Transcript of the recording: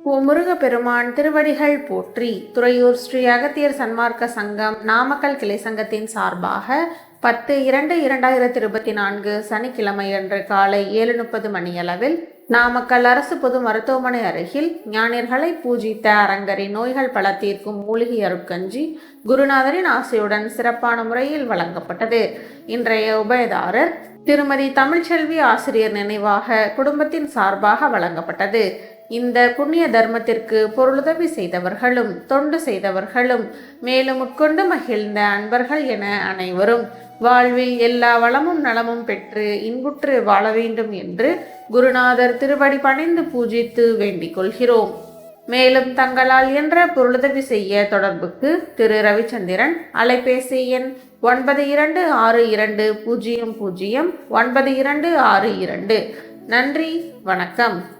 ஓ முருகப்பெருமான் திருவடிகள் போற்றி துறையூர் ஸ்ரீ அகத்தியர் சன்மார்க்க சங்கம் நாமக்கல் கிளை சங்கத்தின் சார்பாக பத்து இரண்டு இரண்டாயிரத்தி இருபத்தி நான்கு சனிக்கிழமை அன்று காலை ஏழு முப்பது மணியளவில் நாமக்கல் அரசு பொது மருத்துவமனை அருகில் ஞானியர்களை பூஜித்த அரங்கரின் நோய்கள் பல தீர்க்கும் மூலிகை அருட்கஞ்சி குருநாதரின் ஆசையுடன் சிறப்பான முறையில் வழங்கப்பட்டது. இன்றைய உபயதாரர் திருமதி தமிழ்ச்செல்வி ஆசிரியர் நினைவாக குடும்பத்தின் சார்பாக வழங்கப்பட்டது. இந்த புண்ணிய தர்மத்திற்கு பொருளுதவி செய்தவர்களும் தொண்டு செய்தவர்களும் மேலும் உட்கொண்டு மகிழ்ந்த அன்பர்கள் என அனைவரும் வாழ்வில் எல்லா வளமும் நலமும் பெற்று இன்புற்று வாழ வேண்டும் என்று குருநாதர் திருவடி பணிந்து பூஜித்து வேண்டிக் கொள்கிறோம். மேலும் தங்களால் என்ற பொருளுதவி செய்ய தொடர்புக்கு திரு. ரவிச்சந்திரன் அலைபேசி எண் ஒன்பது இரண்டு ஆறு இரண்டு பூஜ்ஜியம் பூஜ்ஜியம் ஒன்பது இரண்டு ஆறு இரண்டு. நன்றி வணக்கம்.